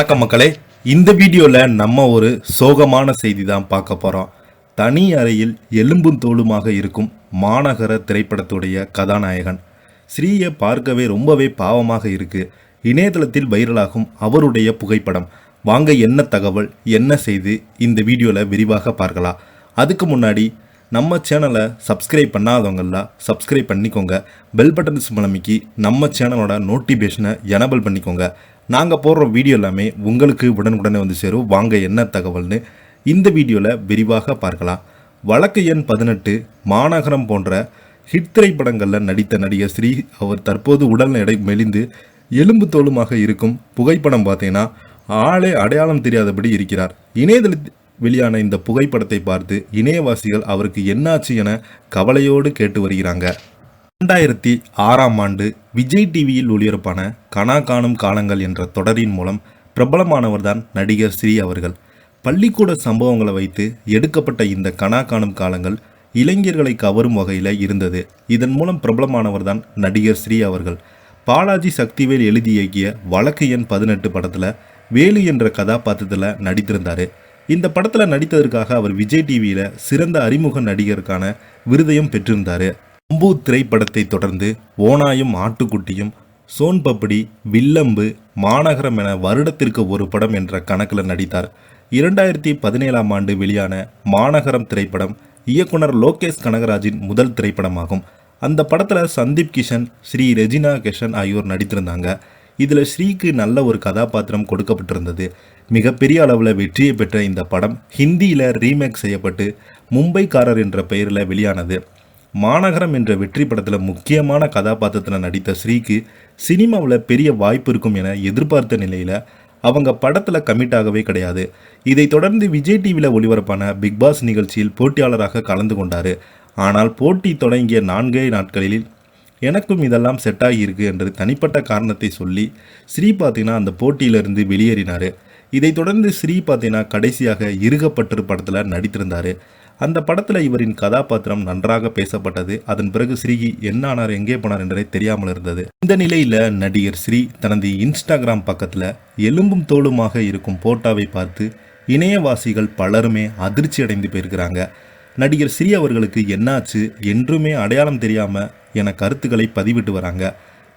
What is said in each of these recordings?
வணக்கம் மக்களே. இந்த வீடியோவில் நம்ம ஒரு சோகமான செய்தி தான் பார்க்க போகிறோம் தனி அறையில் எலும்பும் தோளுமாக இருக்கும் மாநகர திரைப்படத்துடைய கதாநாயகன். ஸ்ரீயை பார்க்கவே ரொம்பவே பாவமாக இருக்கு. இணையதளத்தில் வைரலாகும் அவருடைய புகைப்படம். வாங்க என்ன தகவல் என்ன செய்து இந்த வீடியோவில் விரிவாக பார்க்கலாம். அதுக்கு முன்னாடி நம்ம சேனலை சப்ஸ்கிரைப் பண்ணாதவங்கெல்லாம் சப்ஸ்கிரைப் பண்ணிக்கோங்க. பெல் பட்டன் சிம்பளமிக்கு நம்ம சேனலோட நோட்டிஃபிகேஷனை எனபிள் பண்ணிக்கோங்க. நாங்கள் போடுற வீடியோ எல்லாமே உங்களுக்கு உடனுக்குடனே வந்து சேரும். வாங்க என்ன தகவல்னு இந்த வீடியோவில் விரிவாக பார்க்கலாம். வழக்கு எண் பதினெட்டு மாநகரம் போன்ற ஹிட் திரைப்படங்களில் நடித்த நடிகர் ஸ்ரீ அவர் தற்போது உடல் எடை மெலிந்து எலும்பு தோலுமாக இருக்கும் புகைப்படம் பார்த்தீங்கன்னா ஆளே அடையாளம் தெரியாதபடி இருக்கிறார். இணையதளத்தில் வெளியான இந்த புகைப்படத்தை பார்த்து இணையவாசிகள் அவருக்கு என்னாச்சு என கவலையோடு கேட்டு வருகிறாங்க. ரெண்டாயிரத்தி ஆறாம் ஆண்டு விஜய் டிவியில் ஒளிபரப்பான கனா காணும் காலங்கள் என்ற தொடரின் மூலம் பிரபலமானவர்தான் நடிகர் ஸ்ரீ அவர்கள். பள்ளிக்கூட சம்பவங்களை வைத்து எடுக்கப்பட்ட இந்த கனா காணும் காலங்கள் இளைஞர்களை கவரும் வகையில் இருந்தது. இதன் மூலம் பிரபலமானவர்தான் நடிகர் ஸ்ரீ அவர்கள். பாலாஜி சக்திவேல் எழுதி இயக்கிய வழக்கு எண் பதினெட்டு படத்தில் வேலு என்ற கதாபாத்திரத்தில் நடித்திருந்தார். இந்த படத்தில் நடித்ததற்காக அவர் விஜய் டிவியில் சிறந்த அறிமுக நடிகருக்கான விருதையும் பெற்றிருந்தார். அம்பு திரைப்படத்தை தொடர்ந்து ஓனாயும் ஆட்டுக்குட்டியும் சோன் பப்படி வில்லம்பு மாநகரம் என வருடத்திற்கு ஒரு படம் என்ற கணக்கில் நடித்தார். இரண்டாயிரத்தி பதினேழாம் ஆண்டு வெளியான மாநகரம் திரைப்படம் இயக்குனர் லோகேஷ் கனகராஜின் முதல் திரைப்படமாகும். அந்த படத்தில் சந்தீப் கிஷன் ஸ்ரீ ரெஜினா கிஷன் ஆகியோர் நடித்திருந்தாங்க. இதில் ஸ்ரீக்கு நல்ல ஒரு கதாபாத்திரம் கொடுக்கப்பட்டிருந்தது. மிகப்பெரிய அளவில் வெற்றியை பெற்ற இந்த படம் ஹிந்தியில் ரீமேக் செய்யப்பட்டு மும்பைக்காரர் என்ற பெயரில் வெளியானது. மாநகரம் என்ற வெற்றி படத்தில் முக்கியமான கதாபாத்திரத்தில் நடித்த ஸ்ரீக்கு சினிமாவில் பெரிய வாய்ப்பு இருக்கும் என எதிர்பார்த்த நிலையில் அவங்க படத்தில் கமிட் ஆகவே கிடையாது. இதை தொடர்ந்து விஜய் டிவியில் ஒளிபரப்பான பிக் பாஸ் நிகழ்ச்சியில் போட்டியாளராக கலந்து கொண்டார். ஆனால் போட்டி தொடங்கிய நான்கே நாட்களில் எனக்கும் இதெல்லாம் செட் ஆகியிருக்கு என்று தனிப்பட்ட காரணத்தை சொல்லி ஸ்ரீ பார்த்தீங்கன்னா அந்த போட்டியிலிருந்து வெளியேறினார். இதைத் தொடர்ந்து ஸ்ரீ பார்த்தீங்கன்னா கடைசியாக இருகப்பட்டு படத்தில் நடித்திருந்தார். அந்த படத்தில் இவரின் கதாபாத்திரம் நன்றாக பேசப்பட்டது. அதன் பிறகு ஸ்ரீகி என்ன ஆனார் எங்கே போனார் என்றே தெரியாமல் இருந்தது. இந்த நிலையில் நடிகர் ஸ்ரீ தனது இன்ஸ்டாகிராம் பக்கத்தில் எலும்பும் தோலுமாக இருக்கும் போட்டாவை பார்த்து இணையவாசிகள் பலருமே அதிர்ச்சி அடைந்து போயிருக்கிறாங்க. நடிகர் ஸ்ரீ அவர்களுக்கு என்னாச்சு என்றுமே அடையாளம் தெரியாமல் என கருத்துக்களை பதிவிட்டு வராங்க.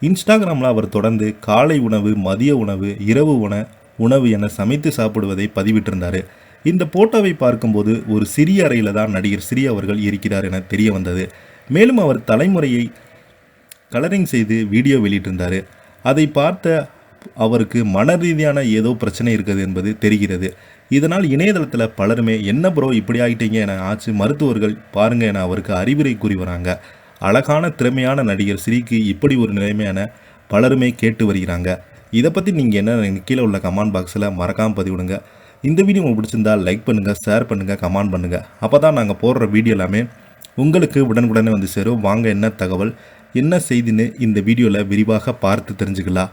இன்ஸ்டாகிராமில் அவர் தொடர்ந்து காலை உணவு மதிய உணவு இரவு உண உணவு என சமைத்து சாப்பிடுவதை பதிவிட்டிருந்தார். இந்த போட்டோவை பார்க்கும்போது ஒரு சிறிய அறையில் தான் நடிகர் ஸ்ரீ அவர்கள் இருக்கிறார் என தெரிய வந்தது. மேலும் அவர் தலைமுறையை கலரிங் செய்து வீடியோ வெளியிட்டிருந்தார். அதை பார்த்த அவருக்கு மன ரீதியான ஏதோ பிரச்சனை இருக்குது என்பது தெரிகிறது. இதனால் இணையதளத்தில் பலருமே என்ன ப்ரோ இப்படி ஆகிட்டீங்க என ஆச்சு. மருத்துவர்கள் பாருங்கள் என அவருக்கு அறிவுரை கூறி வராங்க. அழகான திறமையான நடிகர் ஸ்ரீக்கு இப்படி ஒரு நிலைமையான பலருமே கேட்டு வருகிறாங்க. இதை பற்றி நீங்கள் என்ன கீழே உள்ள கமெண்ட் பாக்ஸில் மறக்காமல் பதிவிடுங்க. இந்த வீடியோ உங்களுக்கு பிடிச்சிருந்தா லைக் பண்ணுங்கள் ஷேர் பண்ணுங்கள் கமெண்ட் பண்ணுங்கள் அப்போ தான் நாங்கள் போடுற வீடியோ எல்லாமே உங்களுக்கு உடனுக்குடனே வந்து சேரும். வாங்க என்ன தகவல் என்ன செய்தின்னு இந்த வீடியோவில் விரிவாக பார்த்து தெரிஞ்சுக்கலாம்.